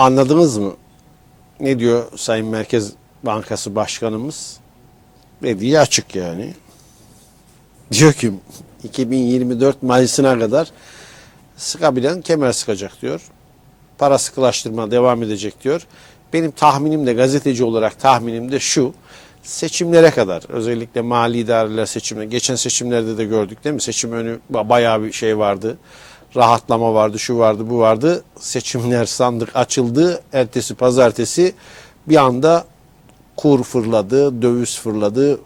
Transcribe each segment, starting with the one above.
Anladınız mı? Ne diyor Sayın Merkez Bankası Başkanımız? Dediği açık yani. Diyor ki 2024 Mayıs'ına kadar sıkabilen kemer sıkacak diyor. Para sıkılaştırma devam edecek diyor. Benim tahminim de gazeteci olarak tahminim de şu. Seçimlere kadar özellikle mali idareler seçimine geçen seçimlerde de gördük değil mi? Seçim önü ba- bayağı bir şey vardı. Rahatlama vardı, şu vardı, bu vardı. Seçimler sandık açıldı. Ertesi pazartesi bir anda kur fırladı, döviz fırladı,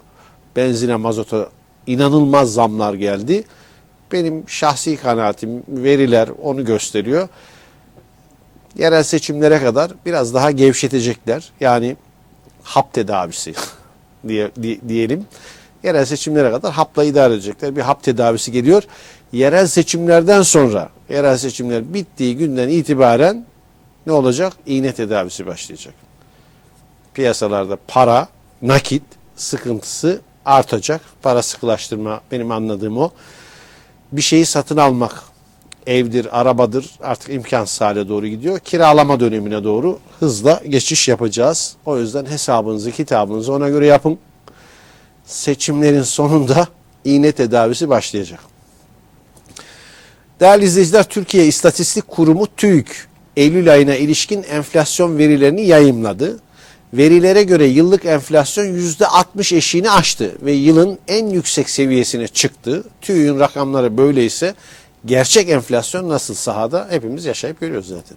benzine mazota inanılmaz zamlar geldi. Benim şahsi kanaatim, veriler onu gösteriyor. Yerel seçimlere kadar biraz daha gevşetecekler. Yani hap tedavisi diye, di- diyelim. Yerel seçimlere kadar hapla idare edecekler. Bir hap tedavisi geliyor. Yerel seçimlerden sonra, yerel seçimler bittiği günden itibaren ne olacak? İğne tedavisi başlayacak piyasalarda para, nakit sıkıntısı artacak. Para sıkılaştırma benim anladığım o. Bir şeyi satın almak evdir, arabadır artık imkansız hale doğru gidiyor. Kiralama dönemine doğru hızla geçiş yapacağız. O yüzden hesabınızı, kitabınızı ona göre yapın. Seçimlerin sonunda iğne tedavisi başlayacak. Değerli izleyiciler, Türkiye İstatistik Kurumu TÜİK Eylül ayına ilişkin enflasyon verilerini yayımladı. Verilere göre yıllık enflasyon %60 eşiğini aştı ve yılın en yüksek seviyesine çıktı. TÜİK'in rakamları böyleyse gerçek enflasyon nasıl sahada hepimiz yaşayıp görüyoruz zaten.